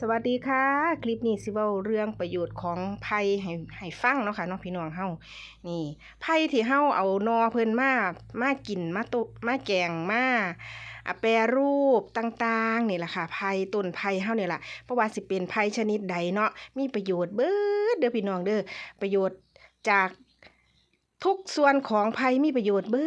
สวัสดีค่ะ คลิปนี้สิเว้าเรื่องประโยชน์ของไผ่ให้ให้ฟังเนาะค่ะน้องพี่น้องเฮานี่ไผ่ที่เฮาเอานอเพิ่นมามากินมาตุมาแกงมาอแปรรูปต่างๆนี่แหละค่ะไผ่ต้นไผ่เฮานี่ล่ะเพราะว่าสิเป็นไผ่ชนิดใดเนาะมีประโยชน์เบิดเด้อพี่น้องเด้อประโยชน์จาก ทุกส่วนของไผ่มีประโยชน์เบิ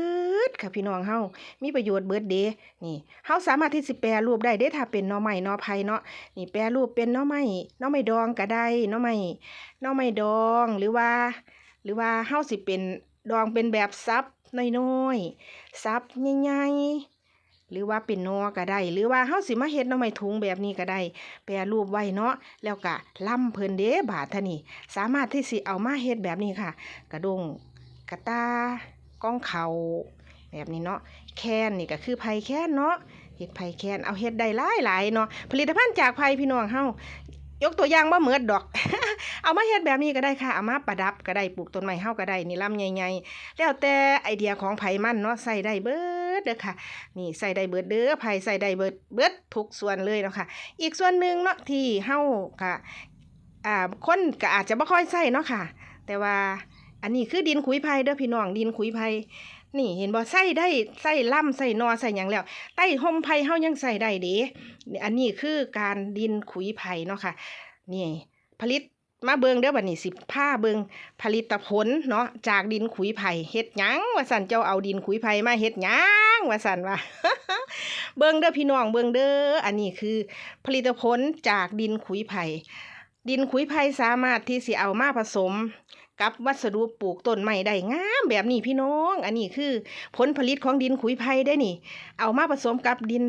ดค่ะพี่น้องเฮามีประโยชน์เบิดเด้นี่เฮาสามารถที่สิแปรรูปได้เด้ถ้าเป็นหน่อไม้หน่อไผ่เนาะนี่แปรรูปเป็นหน่อไม้หน่อไม้ดองก็ได้หน่อไม้หน่อไม้ดองหรือว่า หรือว่าเฮาสิเป็นดองเป็นแบบซับน้อยๆซับใหญ่ๆหรือว่าเป็นนอก็ได้หรือว่าเฮาสิมาเฮ็ดหน่อไม้ถุงแบบนี้ก็ได้ แปรรูปไว้เนาะแล้วก็ล่ำเพิ่นเด้บาดท่านี้สามารถที่สิเอามาเฮ็ดแบบนี้ค่ะ กระดง กระตาก้องเขาแบบนี้เนาะแคนนี่ก็คือไผ่แคนเนาะเฮ็ดไผ่แคนเอาเฮ็ดได้หลายหลายเนาะผลิตภัณฑ์จากไผ่พี่น้องเฮายกตัวอย่างบ่เหมือดดอก เอามาเฮ็ดแบบนี้ก็ได้ค่ะ เอามาประดับก็ได้ปลูกต้นไม้เฮาก็ได้นี่ลำใหญ่ๆแล้วแต่ไอเดียของไผมันเนาะใส่ได้เบิดเด้อค่ะ นี่ใส่ได้เบิดเด้อไผใส่ได้เบิดเบิดทุกส่วนเลยเนาะค่ะ อีกส่วนหนึ่งเนาะที่เฮาค่ะอ่าคนก็อาจจะบ่ค่อยใส่เนาะค่ะ แต่ว่า อันนี้คือดินขุยไผ่เด้อพี่น้องดินขุยไผ่นี่เห็นบ่ใส่ได้ใส่ล่ำใส่นอใส่หยังแล้วใต้ห่มไผ่เฮายังใส่ได้เด้อันนี้คือการดินขุยไผ่เนาะค่ะ นี่ ผลิตมาเบิงเด้อบัดนี้สิผ้าเบิงผลิตผลเนาะจากดินขุยไผ่เฮ็ดหยังว่าสั่นเจ้าเอาดินขุยไผ่มาเฮ็ดหยังว่าสั่นว่าเบิงเด้อพี่น้องเบิงเด้ออันนี้คือ ผลิตผลจากดินขุยไผ่ดินขุยไผ่สามารถที่สิเอามาผสม กับวัสดุปลูกต้นไม้ได้งามแบบนี้พี่น้อง อันนี้คือผลผลิตของดินขุยไผ่ได้นี่ เอามาผสมกับดิน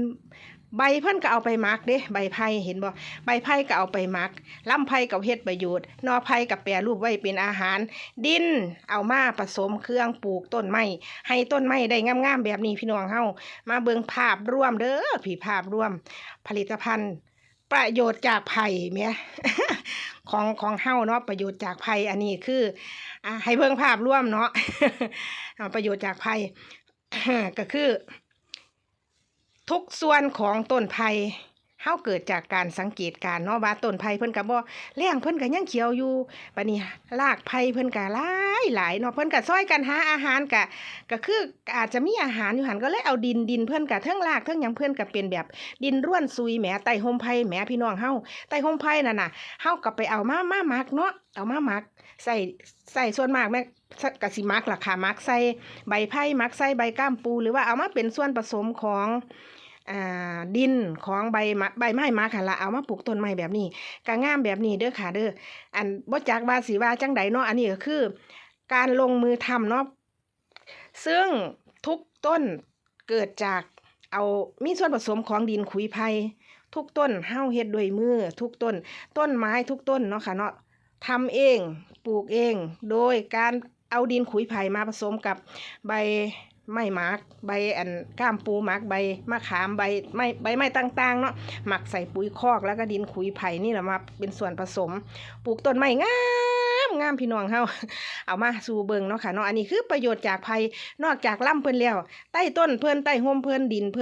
ใบเพิ่นก็เอาไปหมักเด้ใบไผ่เห็นบ่ใบไผ่ก็เอาไปหมักลำไผ่กับเฮ็ดประโยชน์นอไผ่กับแปรรูปไว้เป็นอาหาร ดินเอามาผสมเครื่องปลูกต้นไม้ให้ต้นไม้ได้งามๆแบบนี้พี่น้องเฮามาเบิ่งภาพรวมเด้อพี่ภาพรวม ผลิตภัณฑ์ ประโยชน์จากไผ่แหม่ ของของเฮาเนาะประโยชน์จากไผ่อันนี้คืออ่าให้เพิ่งภาพร่วมเนาะประโยชน์จากไผ่ก็คือ ทุกส่วนของต้นไผ่ เฮาเกิดจากการสังเกตการเนาะว่าต้นไผ่เพิ่นก็บ่แรงเพิ่นก็ยังเขียวอยู่บัดนี้รากไผ่เพิ่นก็หลายหลายเนาะเพิ่นก็ซอยกันหาอาหารก็ก็คืออาจจะมีอาหารอยู่หันก็เลยเอาดินดินเพิ่นก็เทั้งรากเทั้งหยังเพิ่นก็เป็นแบบดินร่วนซุยแหมไต่ห่มไผ่แหมพี่น้องเฮาไต่ห่มไผ่นั่นน่ะเฮาก็ไปเอามามาหมักเนาะเอามาหมักใส่ใส่ส่วนมากแม่กะสิมักล่ะค่ะมักใส่ใบไผ่มักใส่ใบก้ามปูหรือว่าเอามาเป็นส่วนผสมของ ดินของใบใบไม้มาค่ะละเอามาปลูกต้นไม้แบบนี้ก็งามแบบนี้เด้อค่ะเด้ออันบ่จักว่าสิว่าจังใดเนาะอันนี้ก็คือ การลงมือทำเนาะซึ่งทุกต้นเกิดจากเอามีส่วนผสมของดินขุยไผ่ทุกต้นเฮาเฮ็ดด้วยมือทุกต้น ต้นไม้ทุกต้นเนาะค่ะเนาะทำเองปลูกเอง โดยการเอาดินขุยไผ่มาผสมกับใบ ไม้หมักใบอันก้ามปูหมักใบมะขามใบไม้ใบไม้ต่างๆเนาะหมักใส่ปุ๋ยคอกแล้วก็ดินขุยไผ่นี่แหละมาเป็นส่วนผสม ปลูกต้นไม้งามงามพี่น้องเฮาเอามาสู่เบิงเนาะค่ะเนาะอันนี้คือประโยชน์จากไผ่นอกจากล่ำเพิ่นแล้วใต้ต้นเพิ่นใต้ห่มเพิ่นดินเพิ่น